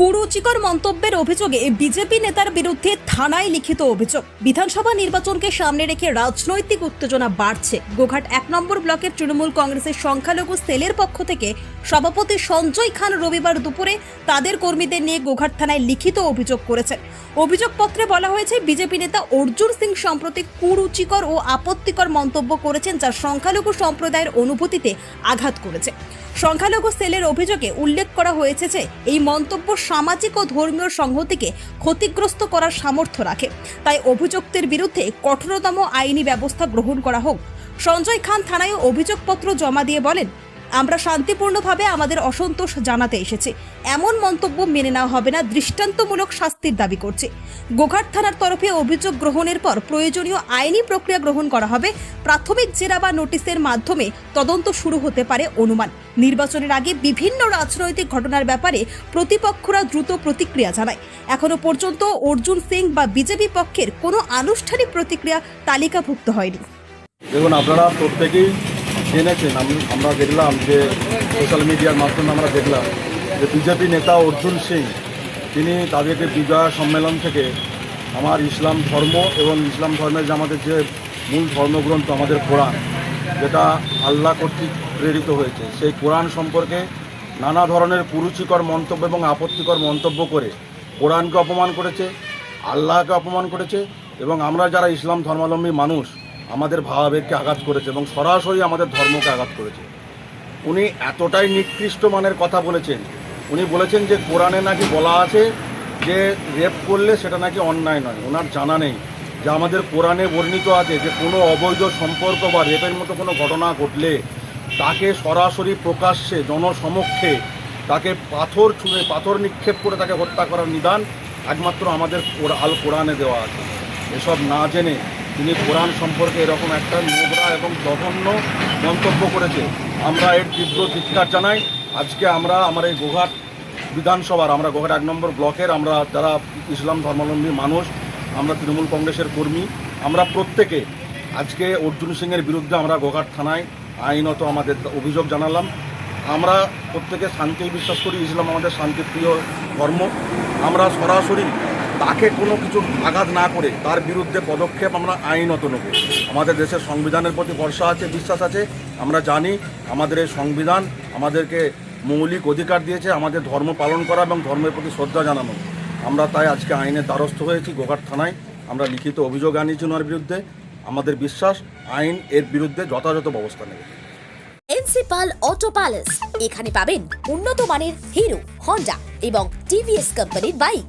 কুরুচিকর মন্তব্যের অভিযোগে বিজেপি নেতার বিরুদ্ধে থানায় লিখিত অভিযোগ। বিধানসভা নির্বাচনকে সামনে রেখে রাজনৈতিক উত্তেজনা বাড়ছে। গোঘাট এক নম্বর ব্লকের তৃণমূল কংগ্রেসের সংখ্যালঘু সেলের পক্ষ থেকে সভাপতি সঞ্জয় খান রবিবার দুপুরে তাদের কর্মীদের নিয়ে গোঘাট থানায় লিখিত অভিযোগ করেছেন। অভিযোগপত্রে বলা হয়েছে, বিজেপি নেতা অর্জুন সিং সম্প্রতি কুরুচিকর ও আপত্তিকর মন্তব্য করেছেন, যা সংখ্যালঘু সম্প্রদায়ের অনুভূতিতে আঘাত করেছে। সংখ্যালঘু সেলের অভিযোগে উল্লেখ করা হয়েছে যে এই মন্তব্য সামাজিক ও ধর্মীয় সংহতিকে ক্ষতিগ্রস্ত করার সামর্থ্য রাখে। তাই অভিযুক্তের বিরুদ্ধে কঠোরতম আইনি ব্যবস্থা গ্রহণ করা হোক। সঞ্জয় খান থানায় অভিযোগপত্র জমা দিয়ে বলেন আমরা শান্তিপূর্ণভাবে আমাদের অসন্তোষ জানাতে এসেছি। এমন মন্তব্য মেনে নেওয়া হবে না, দৃষ্টান্তমূলক শাস্তির দাবি করছে। গোঘাট থানার তরফে অভিযোগ গ্রহণের পর প্রয়োজনীয় আইনি প্রক্রিয়া গ্রহণ করা হবে। প্রাথমিক জেরা বা নোটিশের মাধ্যমে তদন্ত শুরু হতে পারে অনুমান। নির্বাচনের আগে বিভিন্ন রাজনৈতিক ঘটনার ব্যাপারে প্রতিপক্ষরা দ্রুত প্রতিক্রিয়া জানায়। এখনও পর্যন্ত অর্জুন সিং বা বিজেপি পক্ষের কোনো আনুষ্ঠানিক প্রতিক্রিয়া তালিকাভুক্ত হয়নি। দেখুন, আপনারা প্রত্যেকেই জেনেছেন আমি আমরা দেখলাম যে সোশ্যাল মিডিয়ার মাধ্যমে আমরা দেখলাম যে বিজেপি নেতা অর্জুন সিং, তিনি তাদেরকে বিজয় সম্মেলন থেকে আমার ইসলাম ধর্ম এবং ইসলাম ধর্মের যে আমাদের যে মূল ধর্মগ্রন্থ, আমাদের কোরআন, যেটা আল্লাহ কর্তৃক প্রেরিত হয়েছে, সেই কোরআন সম্পর্কে নানা ধরনের কুরুচিকর মন্তব্য এবং আপত্তিকর মন্তব্য করে কোরআনকে অপমান করেছে, আল্লাহকে অপমান করেছে এবং আমরা যারা ইসলাম ধর্মাবলম্বী মানুষ আমাদের ভাবাবেগকে আঘাত করেছে এবং সরাসরি আমাদের ধর্মকে আঘাত করেছে। উনি এতটাই নিকৃষ্ট মানের কথা বলেছেন। উনি বলেছেন যে কোরআনে নাকি বলা আছে যে রেপ করলে সেটা নাকি অন্যায় নয়। ওনার জানা নেই যে আমাদের কোরআনে বর্ণিত আছে যে কোনো অবৈধ সম্পর্ক বা রেপের মতো কোনো ঘটনা ঘটলে তাকে সরাসরি প্রকাশ্যে, জনসমক্ষে তাকে পাথর ছুঁড়ে, পাথর নিক্ষেপ করে তাকে হত্যা করার নিদান একমাত্র আমাদের আল কোরআনে দেওয়া আছে। এসব না জেনে তিনি কোরআন সম্পর্কে এরকম একটা নোংরা এবং জঘন্য মন্তব্য করেছে আমরা এর তীব্র ধিক্কার জানাই। আজকে আমরা আমার এই গোঘাট বিধানসভার, আমরা গোঘাট এক নম্বর ব্লকের, আমরা যারা ইসলাম ধর্মাবলম্বী মানুষ, আমরা তৃণমূল কংগ্রেসের কর্মী, আমরা প্রত্যেকে আজকে অর্জুন সিংয়ের বিরুদ্ধে আমরা গোঘাট থানায় আইনত আমাদের অভিযোগ জানালাম। আমরা প্রত্যেকে শান্তি বিশ্বাস করি, ইসলাম আমাদের শান্তিপ্রিয় ধর্ম। আমরা সরাসরি তাকে কোনো কিছু আঘাত না করে তার বিরুদ্ধে পদক্ষেপ আমরা আইনত নেব। আমাদের দেশের সংবিধানের প্রতি ভরসা আছে, বিশ্বাস আছে, আমরা জানি আমাদের এই সংবিধান আমাদেরকে মৌলিক অধিকার দিয়েছে, আমাদের ধর্ম পালন করা এবং ধর্মের প্রতি শ্রদ্ধা জানানো। আমরা তাই আজকে আইনের দ্বারস্থ হয়েছি গোঘাট থানায়। আমরা লিখিত অভিযোগ আনিয়েছি ওনার বিরুদ্ধে। আমাদের বিশ্বাস, আইন এর বিরুদ্ধে যথাযথ ব্যবস্থা নেবে। এনসিপাল অটো প্যালেস, এখানে পাবেন উন্নত মানের হিরো, হন্ডা এবং টিভিএস কোম্পানির বাইক।